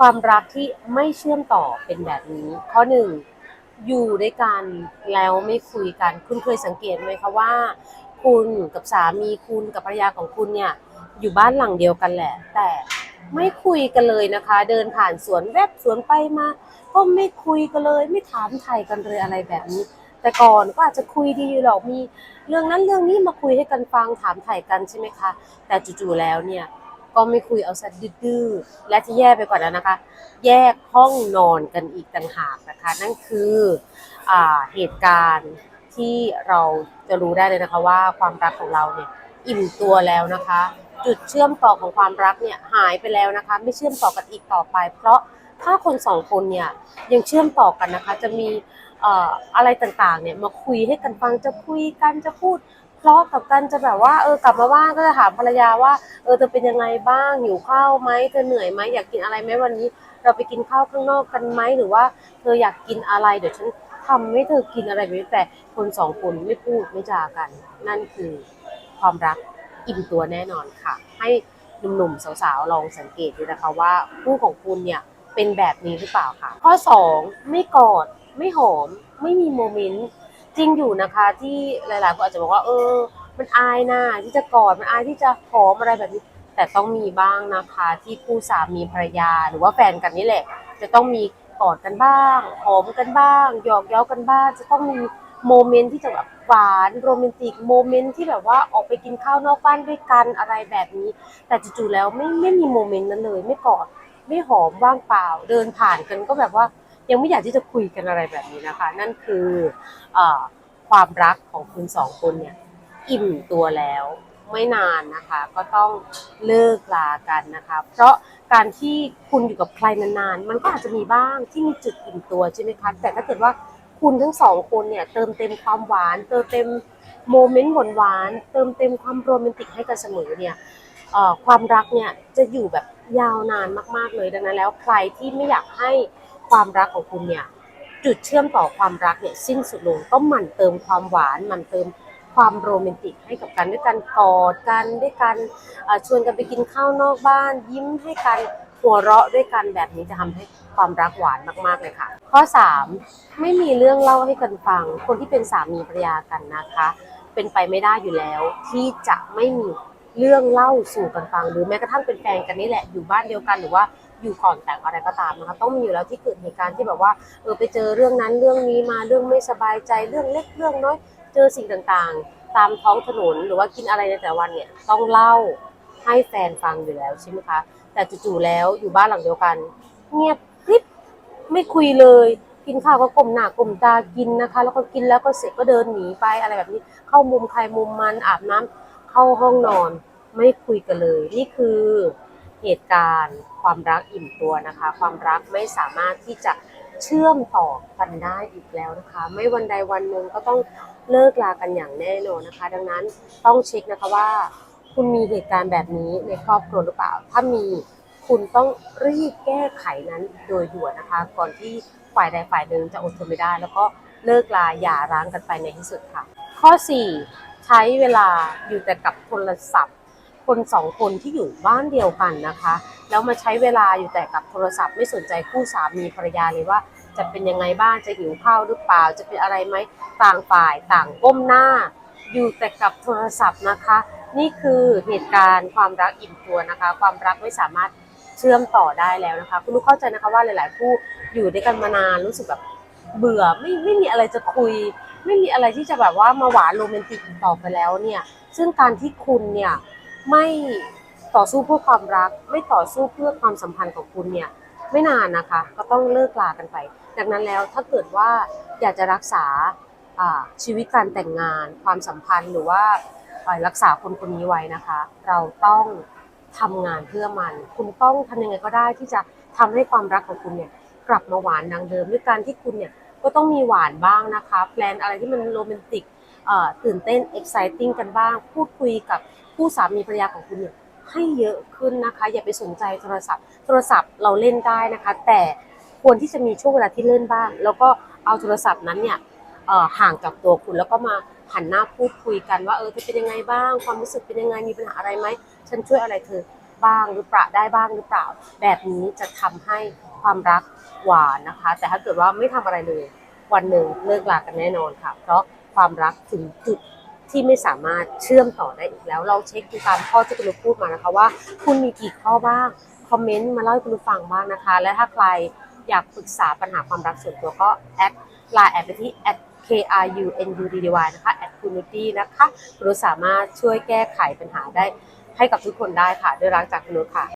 ความรักที่ไม่เชื่อมต่อเป็นแบบนี้ ข้อหนึ่งอยู่ด้วยกันแล้วไม่คุยกัน คุณเคยสังเกตไหมคะว่า คุณกับสามีคุณกับภรรยาของคุณเนี่ยอยู่บ้านหลังเดียวกันแหละ แต่ไม่คุยกันเลยนะคะ เดินผ่านสวนแวบสวนไปมา ก็ไม่คุยกันเลย ไม่ถามไทยกันเลยอะไรแบบนี้ แต่ก่อนก็อาจจะคุยดีหรอกมี เรื่องนั้นเรื่องนี้มาคุยให้กันฟังถามไถ่กันใช่ไหมคะ แต่จู่ๆแล้วเนี่ย ก็ไม่คุยเอาซะดื้อและที่แย่ไปกว่านั้นนะคะ แยกห้องนอนกันอีกต่างหากนะคะ นั่นคืออ่าเหตุการณ์ที่เราจะรู้ได้เลยนะคะว่าความรักของเราเนี่ยอิ่มตัวแล้วนะคะ จุดเชื่อมต่อของความรักเนี่ยหายไปแล้วนะคะ ไม่เชื่อมต่อกันอีกต่อไป เพราะถ้าคนสองคนเนี่ยยังเชื่อมต่อกันนะคะ จะมีอ่ออะไรต่างๆเนี่ยมาคุยให้กันฟังจะคุยกันจะพูด เพราะกับกันจะแบบว่าเออกลับมาบ้านก็จะถามภรรยาว่าเออเธอเป็นยังไงบ้างหิวข้าวไหมเธอเหนื่อยไหมอยากกินอะไรไหมวันนี้ เราไปกินข้าวข้างนอกกันไหมหรือว่าเธออยากกินอะไรเดี๋ยวฉันทำให้เธอกินอะไรแบบนี้แต่คนสองคนไม่พูดไม่จากัน นั่นคือความรักอิ่มตัวแน่นอนค่ะ ให้หนุ่มๆสาวๆลองสังเกตดูนะคะว่าคู่ของคุณเนี่ยเป็นแบบนี้หรือเปล่าค่ะ ข้อสองไม่กอด ไม่หอม ไม่มีโมเมนต์ จริงอยู่นะคะที่หลายๆคนอาจจะบอกว่าเออ มันอายนะที่จะกอดมันอายที่จะหอมอะไรแบบนี้แต่ต้องมีบ้างนะคะที่คู่สามีภรรยาหรือว่าแฟนกันนี่แหละ จะต้องมีกอดกันบ้างหอมกันบ้างหยอกเย้ากันบ้าง จะต้องมีโมเมนต์ที่จะแบบหวานโรแมนติกโมเมนต์ที่แบบว่าออกไปกินข้าวนอกบ้านด้วยกันอะไรแบบนี้ แต่จู่ๆแล้วไม่ไม่มีโมเมนต์นั้นเลย ไม่กอดไม่หอมว่างเปล่า เดินผ่านกันก็แบบว่า ยังไม่อยากที่จะคุยกันอะไรแบบนี้นะคะ นั่นคืออความรักของคุณสองคนเนี่ยอิ่มตัวแล้วไม่นานนะคะ ก็ต้องเลิกลากันนะคะ เพราะการที่คุณอยู่กับใครนานๆ มันก็อาจจะมีบ้างที่มีจุดอิ่มตัวใช่ไหมคะแต่ถ้าเกิดว่าคุณทั้งสองคนเนี่ยเติมเต็มความหวาน เติมเต็มโมเมนต์หวานๆเติมเต็มความโรแมนติกให้กันเสมอเนี่ยความรักเนี่ยจะอยู่แบบยาวนานมากๆเลยดังนั้นแล้วใครที่ไม่อยากให้ ความรักของคุณเนี่ยจุดเชื่อมต่อความรักเนี่ยสิ้นสุดลงก็หมั่นเติมความหวานหมั่นเติมความโรแมนติกให้กับกันด้วยกันกอดกันด้วยกันเอ่อชวนกันไปกินข้าวนอกบ้าน ยิ้มให้กันหัวเราะด้วยกันแบบนี้จะทำให้ความรักหวานมากๆเลยค่ะ ข้อ 3 ไม่มีเรื่องเล่าให้กันฟัง คนที่เป็นสามีภรรยากันนะคะ เป็นไปไม่ได้อยู่แล้ว ที่จะไม่มีเรื่องเล่าสู่กันฟัง หรือแม้กระทั่งเป็นแฟนกันนี่แหละอยู่บ้านเดียวกันหรือว่า อยู่ก่อนแต่งอะไรก็ตามนะคะต้องมีอยู่แล้วที่เกิดเหตุการณ์ที่แบบว่าเออไปเจอเรื่องนั้นเรื่องนี้มาเรื่องไม่สบายใจเรื่องเล็กเรื่องน้อยเจอสิ่งต่างๆ ตามท้องถนนหรือว่ากินอะไรในแต่ละวันเนี่ยต้องเล่าให้แฟนฟังอยู่แล้วใช่ไหมคะ แต่จู่ๆแล้วอยู่บ้านหลังเดียวกัน เงียบกริบไม่คุยเลย กินข้าวก็ก้มหน้าก้มตากินนะคะ แล้วก็กินแล้วก็เสร็จก็เดินหนีไปอะไรแบบนี้ เข้ามุมใครมุมมันอาบน้ำเข้าห้องนอน ไม่คุยกันเลย นี่คือเหตุการณ์ ความรักอิ่มตัวนะคะ ความรักไม่สามารถที่จะเชื่อมต่อกันได้อีกแล้วนะคะ ไม่วันใดวันหนึ่งก็ต้องเลิกลากันอย่างแน่นอนนะคะ ดังนั้นต้องเช็คนะคะว่า คุณมีเหตุการณ์แบบนี้ในครอบครัวหรือเปล่า ถ้ามีคุณต้องรีบแก้ไขนั้นโดยด่วนนะคะ ก่อนที่ฝ่ายใดฝ่ายหนึ่งจะอดทนไม่ได้ แล้วก็เลิกลาอย่าร้างกันไปในที่สุดค่ะ ข้อ 4 ใช้เวลาอยู่แต่กับโทรศัพท์ คนสองคนที่อยู่บ้านเดียวกันนะคะ แล้วมาใช้เวลาอยู่แต่กับโทรศัพท์ไม่สนใจคู่สามีภรรยาเลยว่า จะเป็นยังไงบ้างจะหิวข้าวหรือเปล่า จะเป็นอะไรไหมต่างฝ่ายต่างก้มหน้า อยู่แต่กับโทรศัพท์นะคะ นี่คือเหตุการณ์ความรักอิ่มตัวนะคะ ความรักไม่สามารถเชื่อมต่อได้แล้วนะคะ คุณลูกเข้าใจนะคะว่าหลาย ๆ คู่อยู่ด้วยกันมานานรู้สึกแบบเบื่อไม่ไม่มีอะไรจะคุย ไม่มีอะไรที่จะแบบว่ามาหวานโรแมนติกอีกต่อไปแล้วเนี่ย ซึ่งการที่คุณเนี่ย ไม่ต่อสู้เพื่อความรัก ไม่ต่อสู้เพื่อความสัมพันธ์ของคุณเนี่ยไม่นานนะคะ ก็ต้องเลิกลากันไป ดังนั้นแล้วถ้าเกิดว่าอยากจะรักษาชีวิตการแต่งงาน ความสัมพันธ์หรือว่ารักษาคนคนนี้ไว้นะคะ เราต้องทำงานเพื่อมัน คุณต้องทำยังไงก็ได้ที่จะทำให้ความรักของคุณเนี่ยกลับมาหวานดังเดิมด้วยการที่คุณเนี่ยก็ต้องมีหวานบ้างนะคะแพลนอะไรที่มันโรแมนติกตื่นเต้น exciting กันบ้าง พูดคุยกับ ผู้สามีภรรยาของคุณเนี่ยให้เยอะขึ้นนะคะ อย่าไปสนใจโทรศัพท์ โทรศัพท์เราเล่นได้นะคะ แต่ควรที่จะมีช่วงเวลาที่เล่นบ้าง แล้วก็เอาโทรศัพท์นั้นเนี่ยห่างจากตัวคุณแล้วก็มาหันหน้าพูดคุยกันว่าเออเธอเป็นยังไงบ้าง ความรู้สึกเป็นยังไงมีปัญหาอะไรไหมฉันช่วยอะไรเธอบ้างหรือเปล่าได้บ้างหรือเปล่า แบบนี้จะทำให้ความรักหวานนะคะ แต่ถ้าเกิดว่าไม่ทำอะไรเลย วันหนึ่งเลิกลากันแน่นอนค่ะ เพราะความรักถึงจุด ที่ไม่สามารถเชื่อมต่อได้อีกแล้ว เราเช็คดูตามข้อที่คุณลูกพูดมานะคะ ว่าคุณมีกี่ข้อบ้าง คอมเมนต์มาเล่าให้คุณลูกฟังบ้างนะคะ และถ้าใครอยากปรึกษาปัญหาความรักส่วนตัวก็แอดไลน์แอดไปที่แอด k r u n u d d y นะคะแอดคุณนุตี้นะคะคุณลูกสามารถช่วยแก้ไขปัญหาได้ให้กับทุกคนได้ค่ะ ด้วยรักจากคุณนุชค่ะ